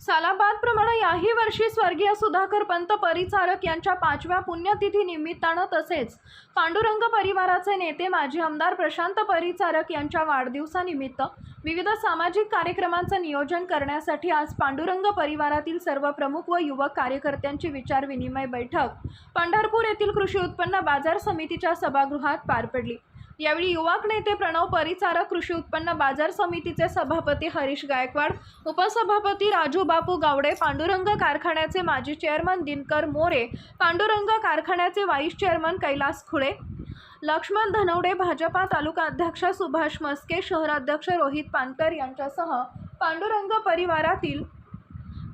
सालाबादप्रमाणे याही वर्षी स्वर्गीय सुधाकर पंत परिचारक यांच्या पाचव्या पुण्यतिथी निमित्तानं तसेच पांडुरंग परिवाराचे नेते माजी आमदार प्रशांत परिचारक यांच्या वाढदिवसानिमित्त विविध सामाजिक कार्यक्रमांचं नियोजन करण्यासाठी आज पांडुरंग परिवारातील सर्व प्रमुख व युवक कार्यकर्त्यांची विचारविनिमय बैठक. पंढरपूर येथील कृषी उत्पन्न बाजार समितीच्या सभागृहात पार पडली. यावेळी युवक नेते प्रणव परिचारक कृषी उत्पन्न बाजार समितीचे सभापती हरीश गायकवाड उपसभापती राजू बापू गावडे पांडुरंग कारखान्याचे माजी चेअरमन दिनकर मोरे पांडुरंग कारखान्याचे व्हाईस चेअरमन कैलास खुळे लक्ष्मण धनवडे भाजपा तालुका अध्यक्ष सुभाष मस्के शहराध्यक्ष रोहित पानकर यांच्यासह पांडुरंग परिवारातील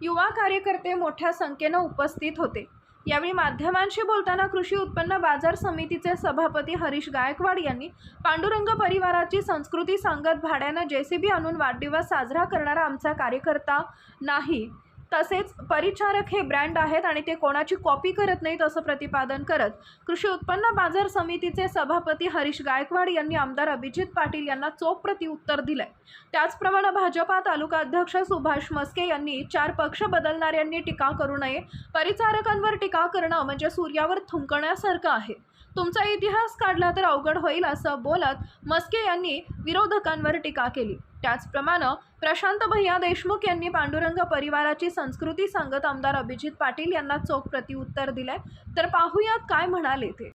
युवा कार्यकर्ते मोठ्या संख्येनं उपस्थित होते. यावेळी माध्यमांशी बोलताना कृषी उत्पन्न बाजार समितीचे सभापती हरीश गायकवाड यांनी पांडुरंग परिवाराची संस्कृती सांगत भाड्यानं जेसीबी आणून वाढदिवस साजरा करणारा आमचा कार्यकर्ता नाही. तसेच परिचारक हे ब्रँड आहेत आणि ते कोणाची कॉपी करत नाहीत असं प्रतिपादन करत कृषी उत्पन्न बाजार समितीचे सभापती हरीश गायकवाड यांनी आमदार अभिजित पाटील यांना चोख प्रतिउत्तर दिलंय. त्याचप्रमाणे भाजपा तालुका अध्यक्ष सुभाष मस्के यांनी चार पक्ष बदलणाऱ्यांनी टीका करू नये परिचारकांवर टीका करणं म्हणजे सूर्यावर थुंकण्यासारखं आहे. तुमचा इतिहास काढला तर अवघड होईल असं बोलत मस्के यांनी विरोधकांवर टीका केली. त्याचप्रमाणे प्रशांत भैया देशमुख यांनी पांडुरंग परिवाराची संस्कृती सांगत आमदार अभिजित पाटील यांना चोख प्रत्युत्तर दिलंय. तर पाहूयात काय म्हणाले ते.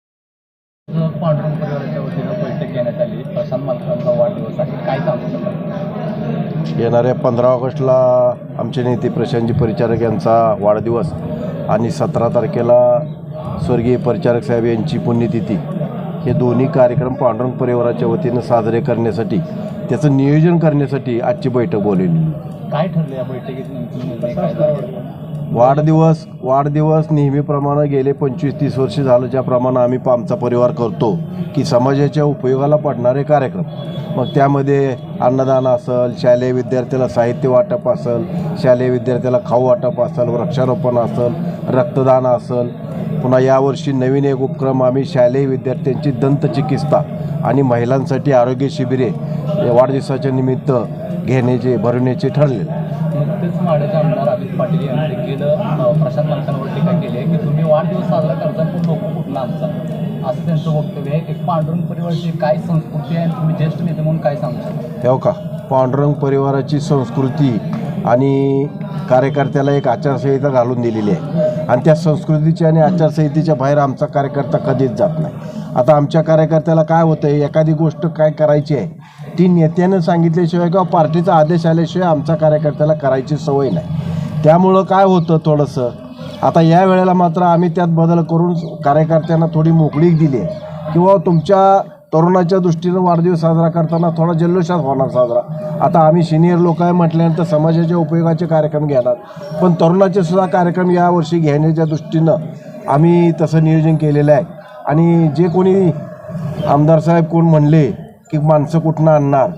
पांडुरंग परिवाराच्या वतीनं बैठक घेण्यात आली. प्रशांत मालकांचा वाढदिवस आहे. काय सांगू येणाऱ्या पंधरा ऑगस्टला आमचे नेते प्रशांतजी परिचारक यांचा वाढदिवस आणि सतरा तारखेला स्वर्गीय परिचारक साहेब यांची पुण्यतिथी. हे दोन्ही कार्यक्रम पांडुरंग परिवाराच्या वतीनं साजरे करण्यासाठी त्याचं नियोजन करण्यासाठी आजची बैठक बोलवली. काय ठरलं या बैठकीत झाला? वाढदिवस वाढदिवस नेहमीप्रमाणे गेले पंचवीस तीस वर्ष झालं ज्याप्रमाणे आम्ही आमचा परिवार करतो की समाजाच्या उपयोगाला पडणारे कार्यक्रम. मग त्यामध्ये अन्नदान असेल शालेय विद्यार्थ्याला साहित्य वाटप असेल शालेय विद्यार्थ्याला खाऊ वाटप असेल वृक्षारोपण असेल रक्तदान असेल पुन्हा यावर्षी नवीन एक उपक्रम आम्ही शालेय विद्यार्थ्यांची दंतचिकित्सा आणि महिलांसाठी आरोग्य शिबिरे वाढदिवसाच्या निमित्त घेण्याचे भरवण्याचे ठरले नुकतेच माड्याचे आमदार अमित पाटील यांनी देखील अं, प्रशांत मालकांवर टीका केली आहे की तुम्ही वाढदिवस साजरा करता पण लोक कुठला आमचा? असं त्यांचं वक्तव्य आहे की पांडुरंग परिवाराची काय संस्कृती आहे आणि तुम्ही ज्येष्ठ नेते म्हणून काय सांगू शकता? हो का? पांडुरंग परिवाराची संस्कृती आणि कार्यकर्त्याला एक आचारसंहिता घालून दिलेली आहे. आणि त्या संस्कृतीच्या आणि आचारसंहितेच्या बाहेर आमचा कार्यकर्ता कधीच जात नाही. आता आमच्या कार्यकर्त्याला काय होतं आहे एखादी गोष्ट काय करायची आहे? ती नेत्यानं सांगितल्याशिवाय किंवा पार्टीचा आदेश आल्याशिवाय आमच्या कार्यकर्त्याला करायची सवय नाही. त्यामुळं काय होतं थोडंसं? आता या वेळेला मात्र आम्ही त्यात बदल करून कार्यकर्त्यांना थोडी मोकळीक दिली आहे. किंवा तुमच्या तरुणाच्या दृष्टीनं वाढदिवस साजरा करताना थोडा जल्लोषात होणार साजरा. आता आम्ही सिनियर लोक आहे म्हटल्यानंतर समाजाच्या उपयोगाचे कार्यक्रम घेणार. पण तरुणाचे सुद्धा कार्यक्रम यावर्षी घेण्याच्या दृष्टीनं आम्ही तसं नियोजन केलेलं आहे. आणि जे कोणी आमदार साहेब कोण म्हणले की माणसं कुठनं आणणार?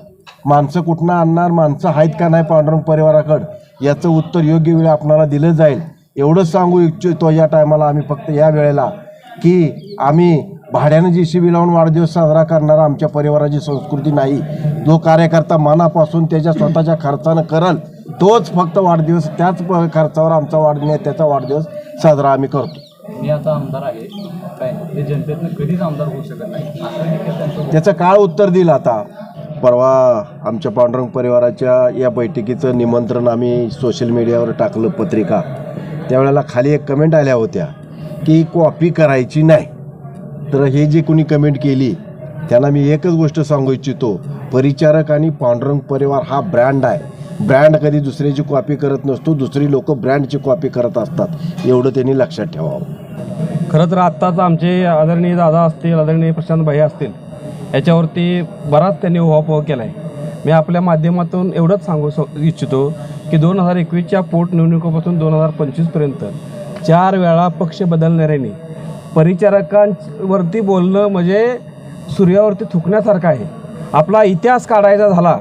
माणसं कुठनं आणणार? माणसं आहेत का नाही पांडुरंग परिवाराकडं? याचं उत्तर योग्य वेळी आपणाला दिलं जाईल. एवढंच सांगू इच्छितो या टायमाला आम्ही फक्त या वेळेला की आम्ही भाड्यानं जी सी बी लावून वाढदिवस साजरा करणारा आमच्या परिवाराची संस्कृती नाही जो कार्यकर्ता मनापासून त्याच्या स्वतःच्या खर्चानं करल तोच फक्त वाढदिवस त्याच खर्चावर आमचा वाढ त्याचा वाढदिवस साजरा आम्ही करतो. मी आता आमदार आहे. काय? ते जनतेतनं कधीच आमदार होऊ शकत नाही. असं देखील त्यांचं त्याचं काळ उत्तर दिल आता. परवा आमच्या पांडुरंग परिवाराच्या या बैठकीचं निमंत्रण आम्ही सोशल मीडियावर टाकलं पत्रिका. त्यावेळेला खाली एक कमेंट आल्या होत्या की कॉपी करायची नाही. तर हे जे कोणी कमेंट केली त्यांना मी एकच गोष्ट सांगू इच्छितो. परिचारक आणि पांडुरंग परिवार हा ब्रँड आहे. ब्रँड कधी दुसऱ्याची कॉपी करत नसतो दुसरी लोक ब्रँडची कॉपी करत असतात. एवढं त्यांनी लक्षात ठेवावं. खरं तर आत्ताच आमचे आदरणीय दादा असतील आदरणीय प्रशांत भाई असतील याच्यावरती बराच त्यांनी उहापोह केला आहे मी आपल्या माध्यमातून एवढंच सांगू इच्छितो की दोन हजार एकवीसच्या पोटनिवडणुकीपासून दोन हजार पंचवीसपर्यंत चार वेळा पक्ष बदलणाऱ्यांनी परिचारकांवरती बोलणं म्हणजे सूर्यावरती थुकण्यासारखं आहे. आपला इतिहास काढायचा झाला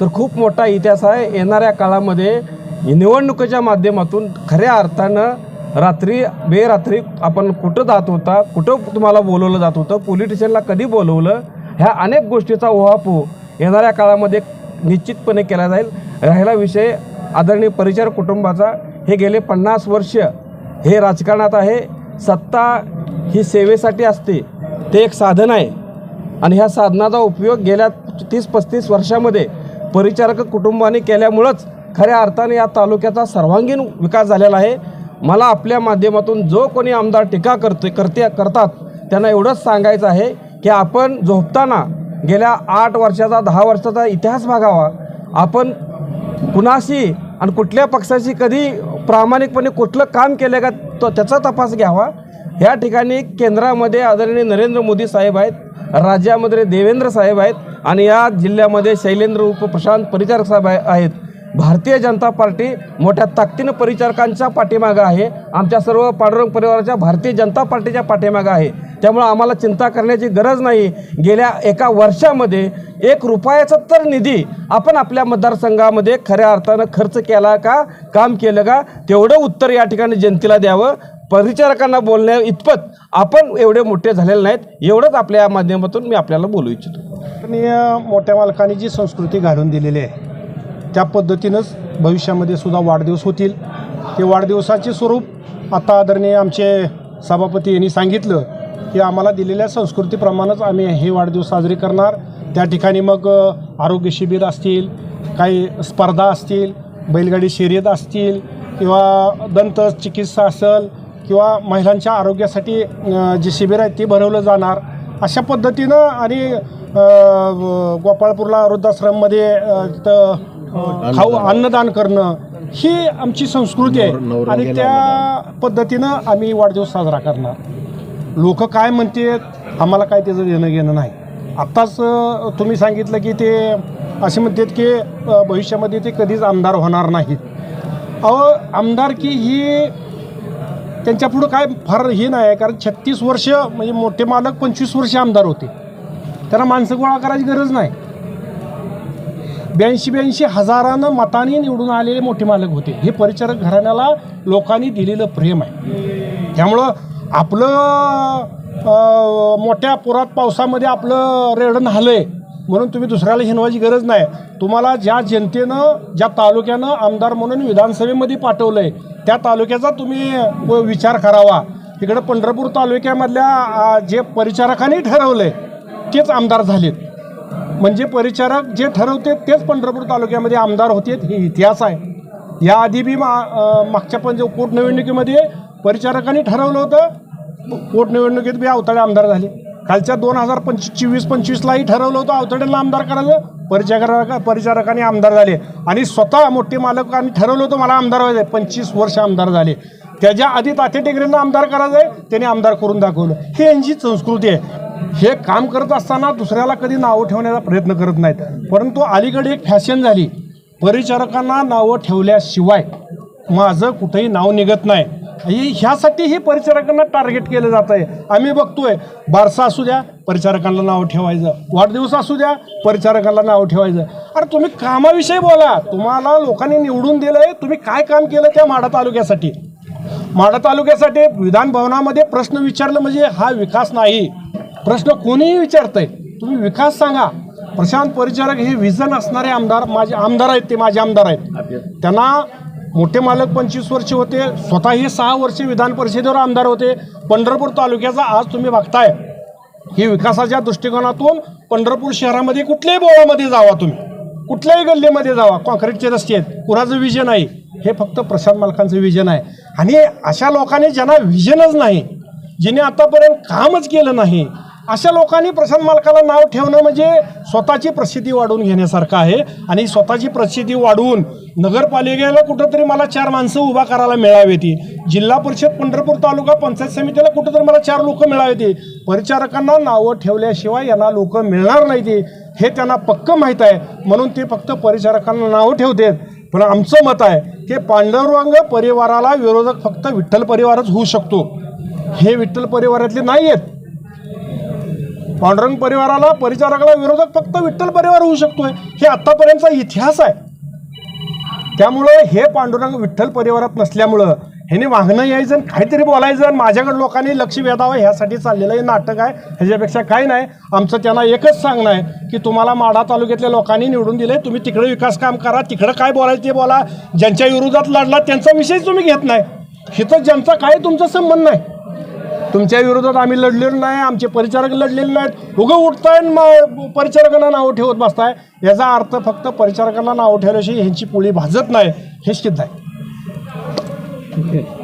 तर खूप मोठा इतिहास आहे. येणाऱ्या काळामध्ये निवडणुकीच्या माध्यमातून खऱ्या अर्थानं रात्री बेरात्री आपण कुठं जात होता कुठं तुम्हाला बोलवलं जात होतं पोलिटिशियनला कधी बोलवलं ह्या अनेक गोष्टीचा ओहापोह येणाऱ्या काळामध्ये निश्चितपणे केला जाईल. राहिला विषय आदरणीय परिचार कुटुंबाचा. हे गेले पन्नास वर्ष हे राजकारणात आहे. सत्ता ही सेवेसाठी असते. ते एक साधन आहे. आणि ह्या साधनाचा उपयोग गेल्या तीस पस्तीस वर्षामध्ये परिचारक कुटुंबाने केल्यामुळंच खऱ्या अर्थाने या तालुक्याचा सर्वांगीण विकास झालेला आहे. मला आपल्या माध्यमातून जो कोणी आमदार टीका करते करते करतात त्यांना एवढंच सांगायचं आहे की आपण झोपताना गेल्या आठ वर्षाचा दहा वर्षाचा इतिहास बघावा. आपण कुणाशी आणि कुठल्या पक्षाशी कधी प्रामाणिकपणे कुठलं काम केलं का तो त्याचा तपास घ्यावा. या ठिकाणी केंद्रामध्ये आदरणीय नरेंद्र मोदी साहेब आहेत राज्यामध्ये देवेंद्र साहेब आहेत आणि या जिल्ह्यामध्ये शैलेंद्र उप प्रशांत परिचारक साहेब आहेत. भारतीय जनता पार्टी मोठ्या ताकदीनं परिचारकांच्या पाठीमागं आहे. आमच्या सर्व पांडुरंग परिवाराच्या भारतीय जनता पार्टीच्या पाठीमागं आहे. त्यामुळं आम्हाला चिंता करण्याची गरज नाही. गेल्या एका वर्षामध्ये एक रुपयाचा तर निधी आपण आपल्या मतदारसंघामध्ये खऱ्या अर्थानं खर्च केला का काम केलं का तेवढं उत्तर या ठिकाणी जनतेला द्यावं. परिचारकांना बोलण्या इतपत आपण एवढे मोठे झालेले नाहीत. एवढंच आपल्या माध्यमातून मी आपल्याला बोलू इच्छितो. मोठ्या मालकांनी जी संस्कृती घालून दिलेली आहे त्या पद्धतीनंच भविष्यामध्ये सुद्धा वाढदिवस होतील. ते वाढदिवसाचे स्वरूप आता आदरणीय आमचे सभापती यांनी सांगितलं की आम्हाला दिलेल्या संस्कृतीप्रमाणेच आम्ही हे वाढदिवस साजरे करणार. त्या ठिकाणी मग आरोग्य शिबिर असतील काही स्पर्धा असतील बैलगाडी शर्यत असतील किंवा दंत चिकित्सा असेल किंवा महिलांच्या आरोग्यासाठी जे शिबिर आहेत ते भरवलं जाणार. अशा पद्धतीनं आणि गोपाळपूरला वृद्धाश्रममध्ये तर तिथं खाऊ अन्नदान करणं ही आमची संस्कृती आहे. आणि त्या पद्धतीनं आम्ही वाढदिवस साजरा करणार. लोक काय म्हणतात आम्हाला काय त्याचं देणं घेणं नाही. आत्ताच तुम्ही सांगितलं की ते असे म्हणतात की भविष्यामध्ये ते कधीच आमदार होणार नाहीत. अहो आमदारकी ही त्यांच्या पुढं काय फार हे नाही आहे कारण छत्तीस वर्ष म्हणजे मोठे मालक पंचवीस वर्ष आमदार होते. त्यांना माणसं गोळा करायची गरज नाही. ब्याऐंशी ब्याऐंशी हजारानं मताने निवडून आलेले मोठे मालक होते. हे परिचारक घराण्याला लोकांनी दिलेलं प्रेम आहे. त्यामुळं आपलं मोठ्या पुरात पावसामध्ये आपलं रेडण आहे म्हणून तुम्ही दुसऱ्याला हिनवायची गरज नाही. तुम्हाला ज्या जनतेनं ज्या तालुक्यानं आमदार म्हणून विधानसभेमध्ये पाठवलं आहे त्या तालुक्याचा तुम्ही व विचार करावा. तिकडं पंढरपूर तालुक्यामधल्या जे परिचारकांनी ठरवलं आहे तेच आमदार झालेत. म्हणजे परिचारक जे ठरवते तेच पंढरपूर तालुक्यामध्ये आमदार होते हे इतिहास आहे. याआधी बी मा मागच्या मागच्या जो पोटनिवडणुकीमध्ये परिचारकांनी ठरवलं होतं पोटनिवडणुकीत बी अवताडे आमदार झाले. कालच्या दोन हजार पंचवीस चोवीस पंचवीसलाही ठरवलं होतं अवताड्यांना आमदार करायचं परिचारक परिचारकांनी आमदार झाले. आणि स्वतः मोठे मालकांनी ठरवलं होतं मला आमदार व्हायचं आहे पंचवीस वर्ष आमदार झाले. त्याच्या आधी तात्या टेकरेंना आमदार करायचं आहे त्याने आमदार करून दाखवलं. हे यांची संस्कृती आहे. हे काम करत असताना दुसऱ्याला कधी नावं ठेवण्याचा प्रयत्न करत नाहीत. परंतु अलीकडे एक फॅशन झाली. परिचारकांना नावं ठेवल्याशिवाय माझं कुठेही नाव निघत नाही. ही ह्यासाठी ही परिचारकांना टार्गेट केलं जात आहे आम्ही बघतोय बारसा असू द्या परिचारकांना नाव ठेवायचं. वाढदिवस असू द्या परिचारकांना नाव ठेवायचं. अरे तुम्ही कामाविषयी बोला. तुम्हाला लोकांनी निवडून दिलंय तुम्ही काय काम केलं त्या माडा तालुक्यासाठी? माडा तालुक्यासाठी विधान भवनामध्ये प्रश्न विचारलं म्हणजे हा विकास नाही. प्रश्न कोणीही विचारतंय तुम्ही विकास सांगा. प्रशांत परिचारक हे विजन असणारे आमदार माझे आमदार आहेत ते माझे आमदार आहेत. त्यांना मोठे मालक पंचवीस वर्ष होते स्वतः हे सहा वर्षे विधान परिषदेवर आमदार होते. पंढरपूर तालुक्याचा आज तुम्ही बघताय ही विकासाच्या दृष्टिकोनातून पंढरपूर शहरामध्ये कुठल्याही बोळामध्ये जावा तुम्ही. कुठल्याही गल्लीमध्ये जावा कॉन्क्रीटचे रस्ते आहेत कुणाचं विजन आहे हे फक्त प्रशांत मालकांचं विजन आहे. आणि अशा लोकांनी ज्यांना विजनच नाही जिने आतापर्यंत कामच केलं नाही अशा लोकांनी प्रशांत मालकाला नाव ठेवणं म्हणजे स्वतःची प्रसिद्धी वाढवून घेण्यासारखं आहे. आणि स्वतःची प्रसिद्धी वाढवून नगरपालिकेला कुठंतरी मला चार माणसं उभा करायला मिळावी ती जिल्हा परिषद पंढरपूर तालुका पंचायत समितीला कुठंतरी मला चार लोक मिळावी ती परिचारकांना नावं ठेवल्याशिवाय यांना लोक मिळणार नाही ती हे त्यांना पक्क माहीत आहे. म्हणून ते फक्त परिचारकांना नावं ठेवतात. पण आमचं मत आहे की पांडुरंग परिवाराला विरोधक फक्त विठ्ठल परिवारच होऊ शकतो. हे विठ्ठल परिवारातले नाही आहेत पांडुरंग परिवाराला परिचारकाला विरोधक फक्त विठ्ठल परिवार होऊ शकतोय. हे आत्तापर्यंतचा इतिहास आहे. त्यामुळं हे पांडुरंग विठ्ठल परिवारात नसल्यामुळं ह्याने वागणं यायचं आणि काहीतरी बोलायचं आणि माझ्याकडे लोकांनी लक्ष वेधावं ह्यासाठी चाललेलं हे नाटक आहे. ह्याच्यापेक्षा काही नाही. आमचं त्यांना एकच सांगणं आहे की तुम्हाला माढा तालुक्यातल्या लोकांनी निवडून दिले तुम्ही तिकडे विकास काम करा. तिकडं काय बोलायचं ते बोला. ज्यांच्या विरोधात लढला त्यांचा विषयच तुम्ही घेत नाही. हिथं ज्यांचा काय तुमचा संबंध नाही. तुमच्या विरोधात आम्ही लढलेलो नाही आमचे परिचारक लढलेले नाहीत. उगं उठताय आणि परिचारकांना नावं ठेवत बसताय. याचा अर्थ फक्त परिचारकांना नावं ठेवल्याशिवाय ह्यांची पोळी भाजत नाही. हे सिद्ध आहे ठीक आहे